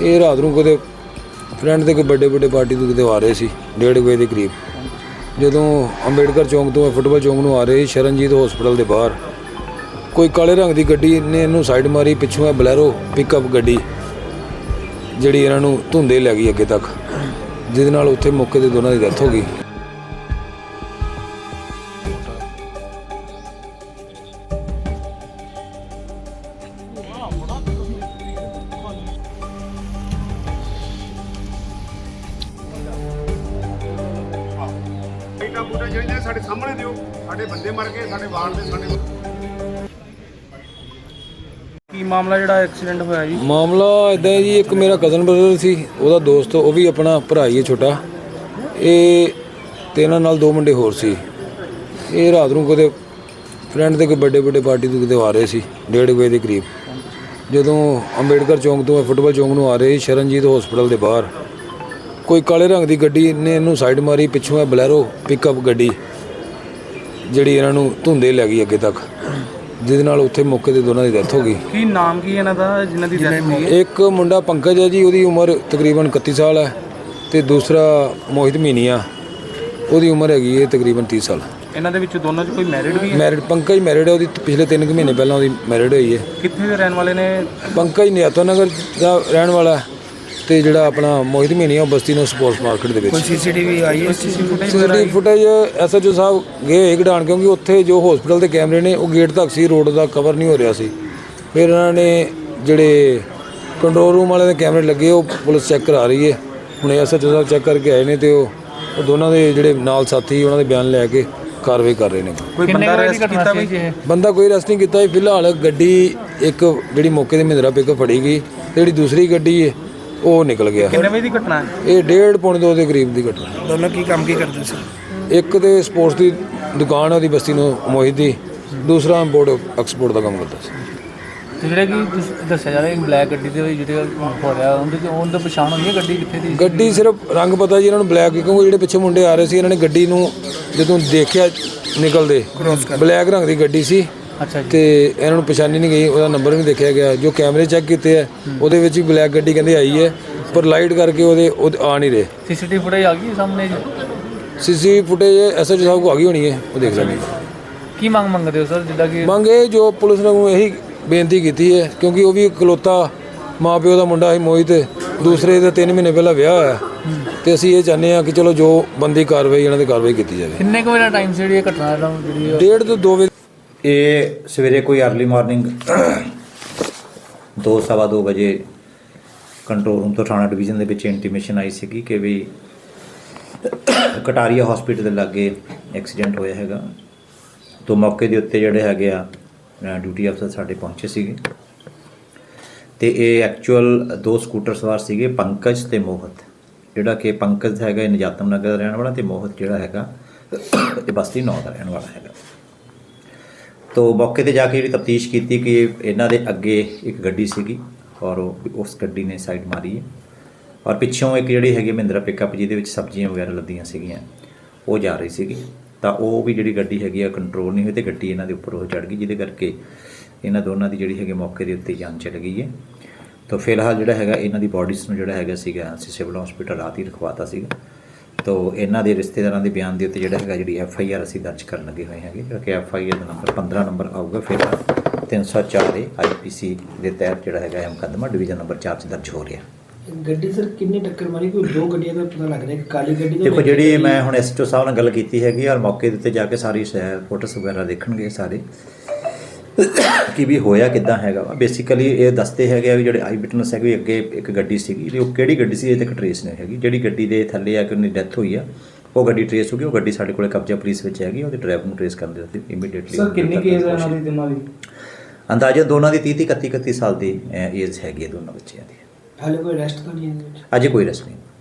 ਇਹ ਰਾਤ ਨੂੰ ਕਦੇ ਫਰੈਂਡ ਦੇ ਕੋਈ ਵੱਡੇ ਵੱਡੇ ਪਾਰਟੀ ਤੋਂ ਕਿਤੇ ਆ ਰਹੇ ਸੀ, ਡੇਢ ਕੁ ਵਜੇ ਦੇ ਕਰੀਬ। ਜਦੋਂ ਅੰਬੇਡਕਰ ਚੌਂਕ ਤੋਂ ਇਹ ਫੁੱਟਬਾਲ ਚੌਂਕ ਨੂੰ ਆ ਰਹੇ ਸੀ, ਸ਼ਰਨਜੀਤ ਹਸਪੀਟਲ ਦੇ ਬਾਹਰ। ਕੋਈ ਕਾਲੇ ਰੰਗ ਦੀ ਗੱਡੀ ਨੇ ਇਹਨੂੰ ਸਾਈਡ ਮਾਰੀ, ਪਿੱਛੋਂ ਇਹ ਬਲੈਰੋ ਪਿਕਅਪ ਗੱਡੀ ਜਿਹੜੀ ਇਹਨਾਂ ਨੂੰ ਧੁੰਦੇ ਲੈ ਗਈ ਅੱਗੇ ਤੱਕ। ਜਿਹਦੇ ਨਾਲ ਉੱਥੇ ਮੌਕੇ ਤੇ ਦੋਨਾਂ ਦੀ ਡੈਥ ਹੋ ਗਈ। ਇੱਟਾਂ ਬੂਟਾ ਜਿਹੜੀਆਂ ਸਾਡੇ ਸਾਹਮਣੇ ਦਿਓ। ਸਾਡੇ ਬੰਦੇ ਮਰ ਗਏ ਸਾਡੇ ਵਾਰਡ ਦੇ ਸਾਡੇ ਕੀ ਮਾਮਲਾ ਜਿਹੜਾ ਐਕਸੀਡੈਂਟ ਹੋਇਆ ਜੀ? ਮਾਮਲਾ ਇਦਾਂ ਹੈ ਜੀ ਇੱਕ ਮੇਰਾ ਕਜ਼ਨ ਬ੍ਰਦਰ ਸੀ ਉਹਦਾ ਦੋਸਤ ਉਹ ਵੀ ਆਪਣਾ ਭਰਾ ਹੀ ਹੈ ਛੋਟਾ। ਇਹ ਤੇ ਇਹਨਾਂ ਨਾਲ ਦੋ ਮੁੰਡੇ ਹੋਰ ਸੀ। ਇਹ ਰਾਤ ਨੂੰ ਕਿਤੇ ਫਰੈਂਡ ਦੇ ਕੋਈ ਵੱਡੇ ਵੱਡੇ ਪਾਰਟੀ ਤੋਂ ਕਿਤੇ ਆ ਰਹੇ ਸੀ ਡੇਢ ਕੁ ਵਜੇ ਦੇ ਕਰੀਬ। ਜਦੋਂ ਅੰਬੇਡਕਰ ਚੌਂਕ ਤੋਂ ਫੁੱਟਬਾਲ ਚੌਂਕ ਨੂੰ ਆ ਰਹੇ ਸੀ ਸ਼ਰਨਜੀਤ ਹਸਪੀਟਲ ਦੇ ਬਾਹਰ। ਕੋਈ ਕਾਲੇ ਰੰਗ ਦੀ ਗੱਡੀ ਨੇ ਇਹਨੂੰ ਸਾਈਡ ਮਾਰੀ ਪਿੱਛੋਂ ਇਹ ਬਲੈਰੋ ਪਿਕਅਪ ਗੱਡੀ ਜਿਹੜੀ ਇਹਨਾਂ ਨੂੰ ਧੁੰਦੇ ਲੈ ਗਈ ਅੱਗੇ ਤੱਕ। ਜਿਹਦੇ ਨਾਲ ਉੱਥੇ ਮੌਕੇ ਤੇ ਦੋਨਾਂ ਦੀ ਡੈਥ ਹੋ ਗਈ। ਕੀ ਨਾਮ ਕੀ ਇਹਨਾਂ ਦਾ ਜਿਨ੍ਹਾਂ ਦੀ ਡੈਥ ਹੋਈ ਹੈ? ਇੱਕ ਮੁੰਡਾ ਪੰਕਜ ਹੈ ਜੀ ਉਹਦੀ ਉਮਰ ਤਕਰੀਬਨ 31 ਸਾਲ ਹੈ ਤੇ ਦੂਸਰਾ ਮੋਹਿਤ ਮੀਨੀਆ ਉਹਦੀ ਉਮਰ ਹੈਗੀ ਹੈ ਤਕਰੀਬਨ 30 ਸਾਲ। ਇਹਨਾਂ ਦੇ ਵਿੱਚ ਦੋਨਾਂ 'ਚ ਕੋਈ ਮੈਰਿਡ ਵੀ ਹੈ? ਮੈਰਿਡ ਪੰਕਜ ਮੈਰਿਡ ਹੈ ਉਹਦੀ ਪਿਛਲੇ 3 ਮਹੀਨੇ ਪਹਿਲਾਂ ਉਹਦੀ ਮੈਰਿਡ ਹੋਈ ਹੈ। ਕਿੱਥੇ ਦੇ ਰਹਿਣ ਵਾਲੇ ਨੇ? ਪੰਕਜ ਨਿਆਤੋ ਨਗਰ ਦਾ ਰਹਿਣ ਵਾਲਾ ਹੈ। ਤੇ ਜਿਹੜਾ ਆਪਣਾ ਮੋਹਿਤ ਮੀਨੀਆ ਉਹ ਬਸਤੀ ਨੂੰ ਸਪੋਰਟਸ ਮਾਰਕੀਟ ਦੇ ਵਿੱਚ। ਸੀਸੀਟੀਵੀ ਆਈ ਹੈ? ਸੀਸੀਟੀਵੀ ਫੁਟੇਜ ਐਸਐਚਓ ਸਾਹਿਬ ਗਏ ਹੋਏ ਕਢਾਣ ਕਿਉਂਕਿ ਉੱਥੇ ਜੋ ਹਸਪੀਟਲ ਦੇ ਕੈਮਰੇ ਨੇ ਉਹ ਗੇਟ ਤੱਕ ਸੀ ਰੋਡ ਦਾ ਕਵਰ ਨਹੀਂ ਹੋ ਰਿਹਾ ਸੀ। ਫਿਰ ਇਹਨਾਂ ਨੇ ਜਿਹੜੇ ਕੰਟਰੋਲ ਰੂਮ ਵਾਲੇ ਦੇ ਕੈਮਰੇ ਲੱਗੇ ਉਹ ਪੁਲਿਸ ਚੈੱਕ ਕਰਾ ਰਹੀ ਹੈ। ਹੁਣ ਐਸਐਚਓ ਸਾਹਿਬ ਚੈੱਕ ਕਰਕੇ ਆਏ ਨੇ ਤੇ ਉਹ ਉਹ ਦੋਨਾਂ ਦੇ ਜਿਹੜੇ ਨਾਲ ਸਾਥੀ ਉਹਨਾਂ ਦੇ ਬਿਆਨ ਲੈ ਕੇ ਕਾਰਵਾਈ ਕਰ ਰਹੇ ਨੇ। ਕੋਈ ਬੰਦਾ ਅਰੈਸਟ ਕੀਤਾ ਬਈ? ਬੰਦਾ ਕੋਈ ਅਰੈਸਟ ਨਹੀਂ ਕੀਤਾ ਜੀ ਫਿਲਹਾਲ ਗੱਡੀ ਇੱਕ ਜਿਹੜੀ ਮੌਕੇ ਤੇ ਮਹਿੰਦਰਾ ਪਿਕ ਫੜੀ ਗਈ ਤੇ ਜਿਹੜੀ ਦੂਸਰੀ ਗੱਡੀ ਹੈ ਉਹ ਨਿਕਲ ਗਿਆ। ਕਿੰਨੇ ਵਜੇ ਦੀ ਘਟਨਾ ਹੈ? ਇਹ ਡੇਢ ਪੌਣੇ ਦੋ ਦੇ ਕਰੀਬ ਦੀ ਘਟਨਾ। ਹੈ। ਦੋਨੋਂ ਕੀ ਕੰਮ ਕੀ ਕਰਦੇ ਸੀ? ਇੱਕ ਤੇ ਸਪੋਰਟਸ ਦੀ ਦੁਕਾਨ ਉਹਦੀ ਬਸਤੀ ਨੂੰ ਮੋਹਿਤ ਦੀ। ਦੂਸਰਾ ਇੰਪੋਰਟ ਐਕਸਪੋਰਟ ਦਾ ਕੰਮ ਕਰਦਾ ਸੀ। ਤੇ ਜਿਹੜੇ ਕਿ ਤੁਸੀਂ ਦੱਸਿਆ ਜਾ ਰਿਹਾ ਬਲੈਕ ਗੱਡੀ ਦੇ ਵਿੱਚ ਜਿਹੜੇ ਹੋ ਰਿਹਾ ਉਹਦੇ ਤੇ ਉਹਨਾਂ ਦਾ ਪਛਾਣ ਹੋਈ ਹੈ ਗੱਡੀ ਕਿੱਥੇ ਦੀ? ਗੱਡੀ ਸਿਰਫ ਰੰਗ ਪਤਾ ਜੀ ਇਹਨਾਂ ਨੂੰ ਬਲੈਕ ਕਿਉਂਕਿ ਜਿਹੜੇ ਪਿੱਛੇ ਮੁੰਡੇ ਆ ਰਹੇ ਸੀ ਇਹਨਾਂ ਨੇ ਗੱਡੀ ਨੂੰ ਜਦੋਂ ਦੇਖਿਆ ਨਿਕਲਦੇ ਬਲੈਕ ਰੰਗ ਦੀ ਗੱਡੀ ਸੀ। ਅੱਛਾ ਜੀ। ਤੇ ਇਹਨਾਂ ਨੂੰ ਪਛਾਣੀ ਨਹੀਂ ਗਈ ਉਹਦਾ ਨੰਬਰ ਵੀ ਦੇਖਿਆ ਗਿਆ। ਜੋ ਕੈਮਰੇ ਚੈੱਕ ਕੀਤੇ ਆ ਉਹਦੇ ਵਿੱਚ ਵੀ ਬਲੈਕ ਗੱਡੀ ਕਹਿੰਦੇ ਆਈ ਹੈ ਪਰ ਲਾਈਟ ਕਰਕੇ ਉਹਦੇ ਉਹ ਆ ਨਹੀਂ ਰਹੇ। ਸੀਸੀਟੀਵੀ ਫੁਟੇਜ ਆ ਗਈ ਸਾਹਮਣੇ ਜੀ? ਸੀਸੀ ਫੁਟੇਜ ਐਸਐਚ ਸਾਹਿਬ ਕੋ ਆ ਗਈ ਹੋਣੀ ਹੈ ਉਹ ਦੇਖ ਲੈਣਗੇ ਕੀ ਮੰਗ ਮੰਗਦੇ ਹੋ ਸਰ ਜਿੱਦਾਂ ਕਿ ਮੰਗ ਜੋ ਪੁਲਿਸ ਨੂੰ ਇਹੀ ਬੇਨਤੀ ਕੀਤੀ ਹੈ ਕਿਉਂਕਿ ਉਹ ਵੀ ਇਕਲੌਤਾ ਮਾਪਿਓ ਦਾ ਮੁੰਡਾ ਸੀ ਮੋਹਿਤ ਦੂਸਰੇ ਦਾ 3 ਮਹੀਨੇ ਪਹਿਲਾਂ ਵਿਆਹ ਹੋਇਆ। ਤੇ ਅਸੀਂ ਇਹ ਚਾਹੁੰਦੇ ਹਾਂ ਕਿ ਚਲੋ ਜੋ ਬੰਦੀ ਕਾਰਵਾਈ ਇਹਨਾਂ ਤੇ ਕਾਰਵਾਈ ਕੀਤੀ ਜਾਵੇ। ਕਿੰਨੇ ਕੁ ਵਜੇ ਟਾਈਮ ਸੀ ਜਿਹੜੀ ਇਹ ਘਟਨਾ ਦਾ ਜਿਹੜੀ ਡੇਢ ਤੋਂ 2 ਵਜੇ ਇਹ ਸਵੇਰੇ ਕੋਈ ਅਰਲੀ ਮਾਰਨਿੰਗ ਦੋ ਸਵਾ ਦੋ ਵਜੇ ਕੰਟਰੋਲ ਰੂਮ ਤੋਂ ਥਾਣਾ ਡਿਵੀਜ਼ਨ ਦੇ ਵਿੱਚ ਇੰਟੀਮੇਸ਼ਨ ਆਈ ਸੀਗੀ ਕਿ ਵੀ ਕਟਾਰੀਆ ਹਸਪੀਟਲ ਦੇ ਲਾਗੇ ਐਕਸੀਡੈਂਟ ਹੋਇਆ ਹੈਗਾ। ਤੋਂ ਮੌਕੇ ਦੇ ਉੱਤੇ ਜਿਹੜੇ ਹੈਗੇ ਆ ਡਿਊਟੀ ਅਫਸਰ ਸਾਡੇ ਪਹੁੰਚੇ ਸੀਗੇ। ਤੇ ਇਹ ਐਕਚੁਅਲ ਦੋ ਸਕੂਟਰ ਸਵਾਰ ਸੀਗੇ, ਪੰਕਜ ਤੇ ਮੋਹਤ। ਜਿਹੜਾ ਕਿ ਪੰਕਜ ਹੈਗਾ ਇਹ ਨਜਾਤਮ ਨਗਰ ਦਾ ਰਹਿਣ ਵਾਲਾ ਤੇ ਮੋਹਤ ਜਿਹੜਾ ਹੈਗਾ, ਇਹ ਬਸਤੀ ਨੌ ਦਾ ਰਹਿਣ ਵਾਲਾ ਹੈਗਾ। ਤੋ ਮੌਕੇ ਤੇ ਜਾ ਕੇ ਜਿਹੜੀ ਤਫਤੀਸ਼ ਕੀਤੀ ਕਿ ਇਹਨਾਂ ਦੇ ਅੱਗੇ ਇੱਕ ਗੱਡੀ ਸੀਗੀ ਔਰ ਉਹ- ਉਸ ਗੱਡੀ ਨੇ ਸਾਈਡ ਮਾਰੀ ਹੈ। ਔਰ ਪਿੱਛੋਂ ਇੱਕ ਜਿਹੜੀ ਹੈਗੀ ਮਹਿੰਦਰਾ ਪਿਕਅਪ ਜਿਹਦੇ ਵਿੱਚ ਸਬਜ਼ੀਆਂ ਵਗੈਰਾ ਲੱਦੀਆਂ ਸੀਗੀਆਂ, ਉਹ ਜਾ ਰਹੀ ਸੀਗੀ। ਤਾਂ ਉਹ ਵੀ ਜਿਹੜੀ ਗੱਡੀ ਹੈਗੀ ਆ ਕੰਟਰੋਲ ਨਹੀਂ ਹੋਈ ਤੇ ਗੱਡੀ ਇਹਨਾਂ ਦੇ ਉੱਪਰ ਉਹ ਚੜ ਗਈ, ਜਿਹਦੇ ਕਰਕੇ ਇਹਨਾਂ ਦੋਨਾਂ ਦੀ ਜਿਹੜੀ ਹੈਗੀ ਮੌਕੇ ਦੇ ਉੱਤੇ ਜਾਨ ਚਲ ਗਈ ਹੈ। ਤਾਂ ਫਿਲਹਾਲ ਜਿਹੜਾ ਹੈਗਾ, ਇਹਨਾਂ ਦੀ ਬਾਡੀਜ਼ ਨੂੰ ਜਿਹੜਾ ਹੈਗਾ ਸੀਗਾ, ਅਸੀਂ ਸਿਵਲ ਹਸਪੀਟਲ ਰਾਤ ਹੀ ਰਖਵਾਤਾ ਸੀਗਾ। ਤੋ ਇਹਨਾਂ ਦੇ ਰਿਸ਼ਤੇਦਾਰਾਂ ਦੇ ਬਿਆਨ ਦੇ ਉੱਤੇ ਜਿਹੜਾ ਹੈਗਾ ਜਿਹੜੀ ਐਫ ਆਈ ਆਰ ਅਸੀਂ ਦਰਜ ਕਰਨ ਲੱਗੇ ਹੋਏ ਹੈਗੇ ਜਿਹੜਾ ਕਿ ਐਫ ਆਈ ਆਰ ਦਾ ਨੰਬਰ 15 ਨੰਬਰ ਆਊਗਾ ਫਿਰ 304 ਦੇ ਆਈ ਪੀ ਸੀ ਦੇ ਤਹਿਤ ਜਿਹੜਾ ਹੈਗਾ ਇਹ ਮੁਕੱਦਮਾ ਡਿਵੀਜ਼ਨ ਨੰਬਰ 4 'ਚ ਦਰਜ ਹੋ ਰਿਹਾ। ਗੱਡੀ ਸਰ ਕਿੰਨੀ ਟੱਕਰ ਮਾਰੀ? ਕੋਈ ਦੋ ਗੱਡੀਆਂ ਦਾ ਪਤਾ ਲੱਗ ਰਿਹਾ ਕਿ ਕਾਲੀ ਗੱਡੀ ਦੇਖੋ ਜਿਹੜੀ ਮੈਂ ਹੁਣ ਐਸਟੋ ਸਾਹਿਬ ਨਾਲ ਗੱਲ ਕੀਤੀ ਹੈਗੀ ਔਰ ਮੌਕੇ ਦੇ ਉੱਤੇ ਜਾ ਕੇ ਸਾਰੀ ਫੋਟੋਸ ਵਗੈਰਾ ਦੇਖਣਗੇ ਸਾਰੇ। ਕਿ ਵੀ ਹੋਇਆ ਕਿੱਦਾਂ ਹੈਗਾ ਵਾ। ਬੇਸਿਕਲੀ ਇਹ ਦੱਸਦੇ ਹੈਗੇ ਆ ਵੀ ਜਿਹੜੇ ਆਈ ਵਿਟਨੈਸ ਹੈਗੇ ਵੀ ਅੱਗੇ ਇੱਕ ਗੱਡੀ ਸੀਗੀ ਤੇ ਉਹ ਕਿਹੜੀ ਗੱਡੀ ਸੀ ਇਹ ਤੱਕ ਟਰੇਸ ਨਹੀਂ ਹੈਗੀ। ਜਿਹੜੀ ਗੱਡੀ ਦੇ ਥੱਲੇ ਆ ਕੇ ਉਹਦੀ ਡੈਥ ਹੋਈ ਆ ਉਹ ਗੱਡੀ ਟਰੇਸ ਹੋ ਗਈ ਉਹ ਗੱਡੀ ਸਾਡੇ ਕੋਲੇ ਕਬਜ਼ਾ ਪੁਲਿਸ ਵਿੱਚ ਹੈਗੀ ਉਹਦੇ ਡਰਾਈਵਰ ਨੂੰ ਟਰੇਸ ਕਰਨ ਦੇ ਉੱਤੇ ਇਮੀਡੀਏਟਲੀ ਸਰ ਕਿੰਨੀ ਕੇਸ ਹੈ ਇਹਨਾਂ ਦੀ ਦੋਨਾਂ ਦੀ? ਅੰਦਾਜ਼ਨ ਦੋਨਾਂ ਦੀ 30 31 31 ਸਾਲ ਦੀ ਏਜ ਹੈਗੀ ਹੈ ਦੋਨਾਂ ਬੱਚਿਆਂ ਦੀ। ਹਾਲੇ ਕੋਈ ਅਰੈਸਟ ਤਾਂ ਨਹੀਂ ਹੈ ਅਜੇ ਕੋਈ ਰਸ ਨਹੀਂ।